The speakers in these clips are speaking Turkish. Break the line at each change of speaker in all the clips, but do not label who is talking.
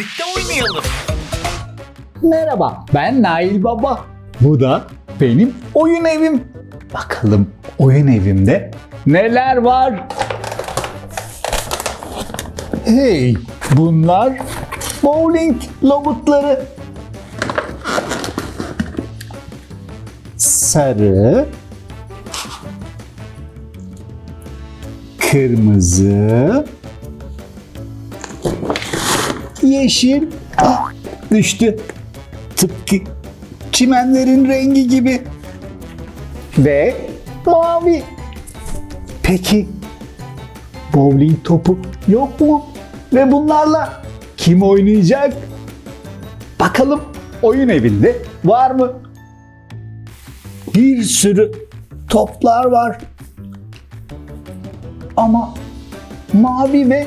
birlikte oynayalım.
Merhaba, ben Nail Baba. Bu da benim oyun evim. Bakalım oyun evimde neler var? Hey, bunlar bowling robotları. Sarı, kırmızı, yeşil, ah, düştü. Tıpkı çimenlerin rengi gibi. Ve mavi. Peki bowling topu yok mu? Ve bunlarla kim oynayacak? Bakalım oyun evinde var mı? Bir sürü toplar var. Ama mavi ve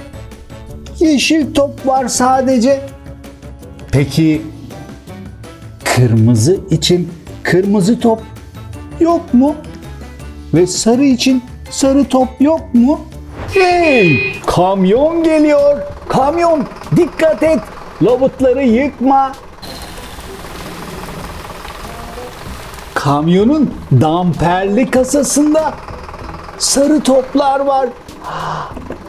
yeşil top var sadece. Peki kırmızı için kırmızı top yok mu? Ve sarı için sarı top yok mu? Hey! Kamyon geliyor. Kamyon dikkat et. Robotları yıkma. Kamyonun damperli kasasında sarı toplar var.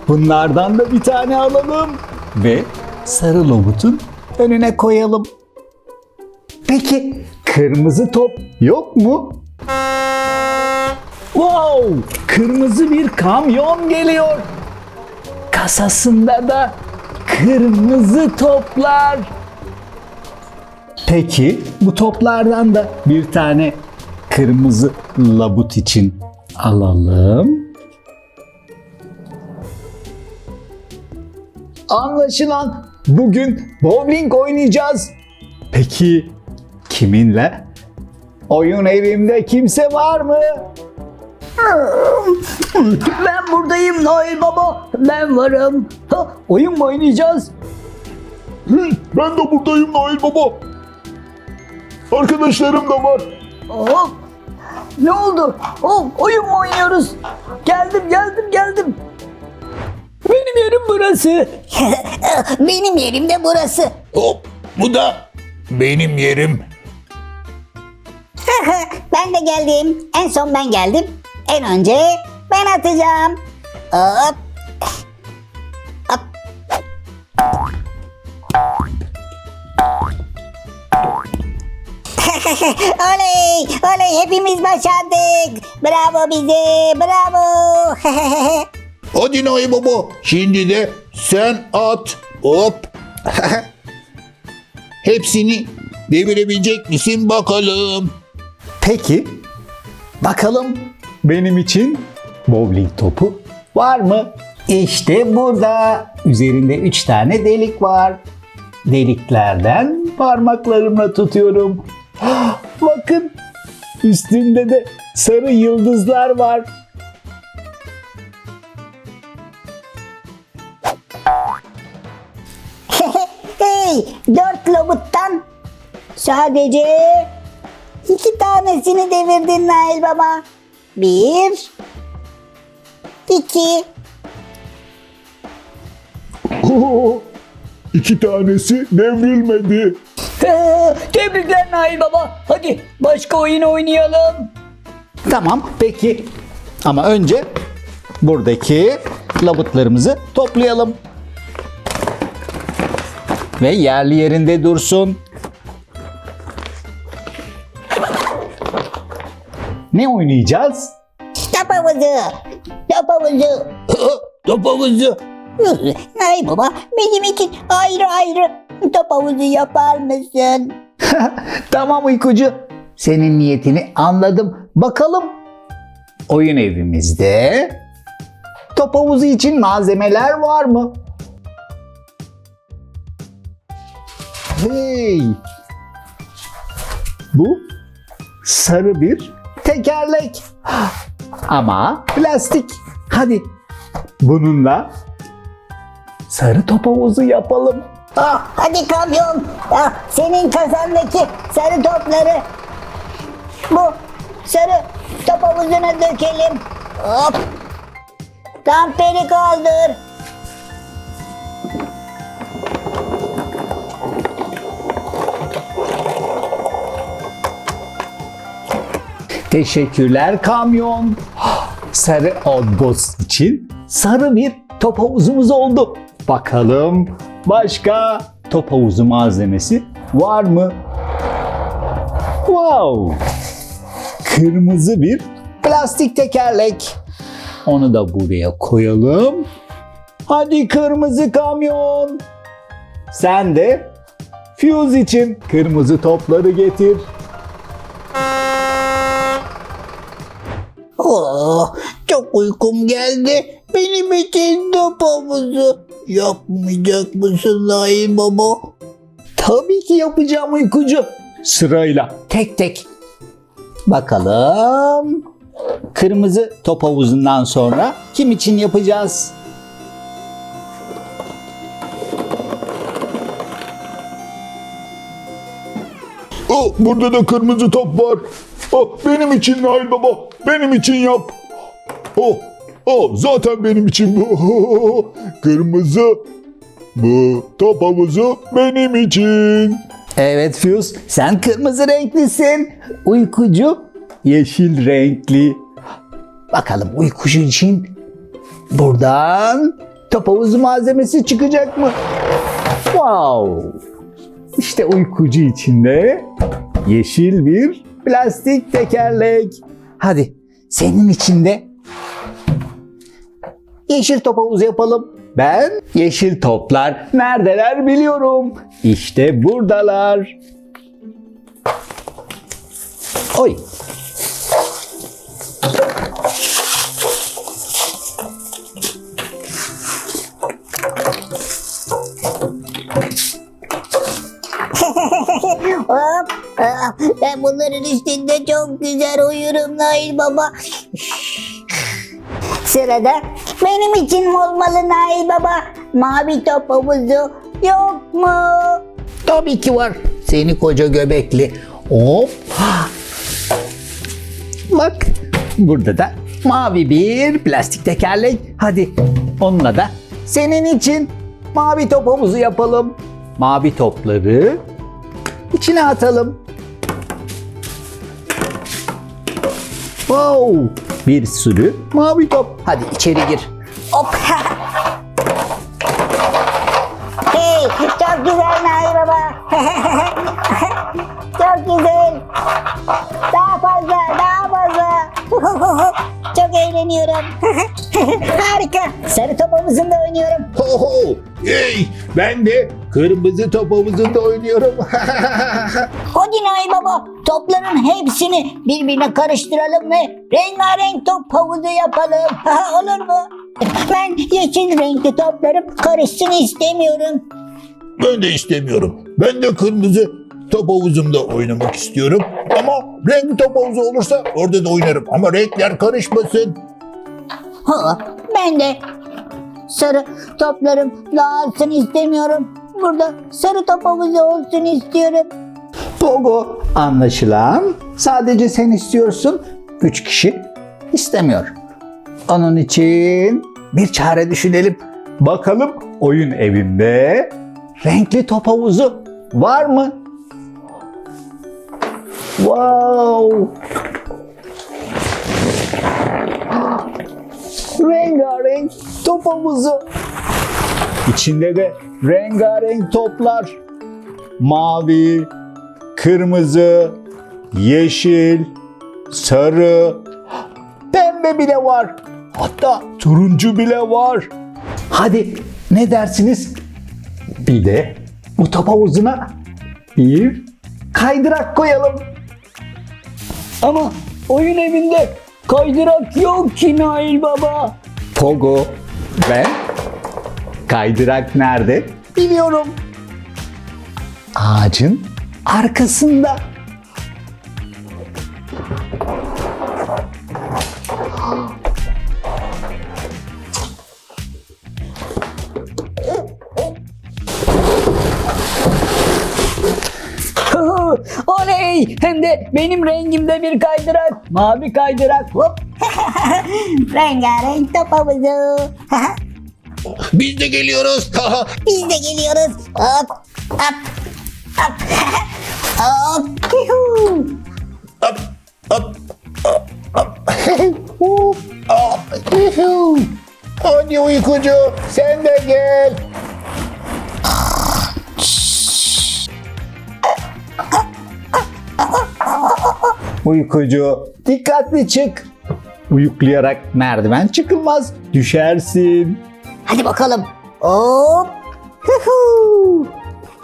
Bunlardan da bir tane alalım ve sarı robotun önüne koyalım. Peki kırmızı top yok mu? Wow! Kırmızı bir kamyon geliyor. Kasasında da kırmızı toplar. Peki bu toplardan da bir tane kırmızı labut için alalım. Anlaşılan bugün bowling oynayacağız. Peki kiminle? Oyun evimde kimse var mı?
Ben buradayım Noel Baba. Ben varım. Ha, oyun mu oynayacağız?
Ben de buradayım Nail Baba. Arkadaşlarım da var.
Hop. Ne oldu? Hop, oyun mu oynuyoruz? Geldim geldim geldim. Benim yerim burası.
Benim yerim de burası.
Hop bu da benim yerim.
ben de geldim. En son ben geldim. En önce ben atacağım. Hop. Hop. oley! Oley! Hepimiz başardık. Bravo bize! Bravo!
Hadi Nail Baba şimdi de sen at. Hop. Hepsini devirebilecek misin bakalım.
Peki bakalım benim için bowling topu var mı? İşte burada. Üzerinde üç tane delik var. Deliklerden parmaklarımla tutuyorum. Bakın üstünde de sarı yıldızlar var.
Dört lobuttan sadece iki tanesini devirdin Nail Baba. Bir, iki,
Oo, İki tanesi devrilmedi.
Tebrikler Nail Baba. Hadi başka oyun oynayalım.
Tamam peki. Ama önce buradaki labutlarımızı toplayalım. Ve yerli yerinde dursun. Ne oynayacağız?
top havuzu, top havuzu.
Top havuzu.
Nail Baba benim için ayrı ayrı top havuzu yapar mısın?
Tamam uykucu. Senin niyetini anladım. Bakalım oyun evimizde top havuzu için malzemeler var mı? Hey! Bu sarı bir tekerlek. Ama plastik. Hadi bununla sarı top havuzu yapalım.
Ah, hadi kamyon. Ah, senin kazandaki sarı topları bu sarı top havuzuna dökelim. Hop. Damperi kaldır.
Teşekkürler kamyon. Sarı outbox için sarı bir top havuzumuz oldu. Bakalım başka top havuzu malzemesi var mı? Wow! Kırmızı bir plastik tekerlek. Onu da buraya koyalım. Hadi kırmızı kamyon. Sen de Fuse için kırmızı topları getir.
Uykum geldi. Benim için top havuzu yapmayacak mısın Nail Baba?
Tabii ki yapacağım uykucu. Sırayla tek tek. Bakalım. Kırmızı top havuzundan sonra kim için yapacağız?
Oh, burada da kırmızı top var. Oh, benim için Nail Baba. Benim için yap. Oh, oh zaten benim için bu. kırmızı. Bu top havuzu benim için.
Evet Fuse, sen kırmızı renklisin. Uykucu yeşil renkli. Bakalım uykucu için buradan top havuzu malzemesi çıkacak mı? Wow! İşte uykucu içinde yeşil bir plastik tekerlek. Hadi senin içinde yeşil top havuzu yapalım. Ben yeşil toplar neredeler biliyorum. İşte buradalar. Oy.
Hop, hop. Ben bunların üstünde çok güzel uyurum Nail Baba. Sırada benim için olmalı Nail Baba. Mavi top havuzu yok mu?
Tabii ki var. Seni koca göbekli. Hop. Bak burada da mavi bir plastik tekerlek. Hadi onunla da senin için mavi top havuzu yapalım. Mavi topları içine atalım. Wow! Bir sürü mavi top. Hadi içeri gir.
Hop. hey, çok güzel Nail Baba. çok güzel. Daha fazla, daha fazla. çok eğleniyorum. Harika. Sarı top havuzunda oynuyorum.
Ho ho. Hey, ben de kırmızı top havuzunda oynuyorum.
Hadi Nail Baba topların hepsini birbirine karıştıralım ve rengarenk top havuzu yapalım. Olur mu? Ben yeşil renkli toplarım karışsın istemiyorum.
ben de istemiyorum. Ben de kırmızı top havuzumda oynamak istiyorum. Ama renkli top havuzu olursa orada da oynarım. Ama renkler karışmasın.
Ha, ben de sarı toplarım dağılsın istemiyorum. Burada sarı top havuzu olsun istiyorum.
Pogo anlaşılan sadece sen istiyorsun. Üç kişi istemiyor. Onun için bir çare düşünelim. Bakalım oyun evinde renkli top havuzu var mı? Wow! Rengarenk top havuzu. İçinde de rengarenk toplar. Mavi, kırmızı, yeşil, sarı, pembe bile var. Hatta turuncu bile var. Hadi ne dersiniz? Bir de bu top havuzuna bir kaydırak koyalım.
Ama oyun evinde kaydırak yok ki Nail Baba.
Pogo, ben kaydırak nerede biliyorum. Ağacın arkasında.
Oley! Hem de benim rengimde bir kaydırak. Mavi kaydırak. Hop.
Rengarenk top havuzu.
Biz de geliyoruz.
Biz de geliyoruz. Hop hop hop. hop. Yuhuu.
Hop, hop,
Hadi uykucu sen de gel. Uykucu dikkatli çık. Uyuklayarak merdiven çıkılmaz. Düşersin.
Hadi bakalım. Hop. Huhu.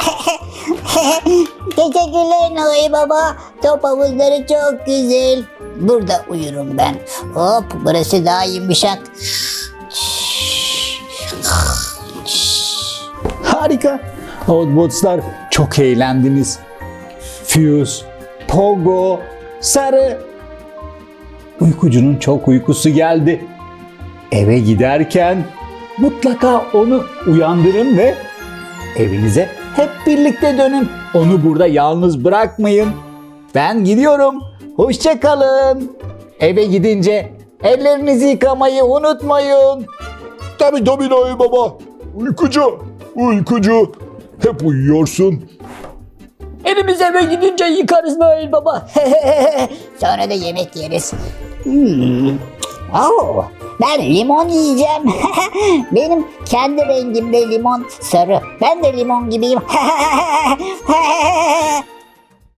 Teşekkürler Noy Baba. Top havuzları çok güzel. Burada uyurum ben. Hop burası daha yumuşak.
Harika. Outbotslar çok eğlendiniz. Fuse, Pogo, Sarı. Uykucunun çok uykusu geldi. Eve giderken mutlaka onu uyandırın ve evinize hep birlikte dönün. Onu burada yalnız bırakmayın. Ben gidiyorum. Hoşça kalın. Eve gidince ellerinizi yıkamayı unutmayın.
Tabii Noel Baba. Uykucu, uykucu. Hep uyuyorsun.
Elimiz eve gidince yıkarız Noel Baba.
Sonra da yemek yeriz. Hmm. Oo, ben limon yiyeceğim. Benim kendi rengimde limon sarı. Ben de limon gibiyim.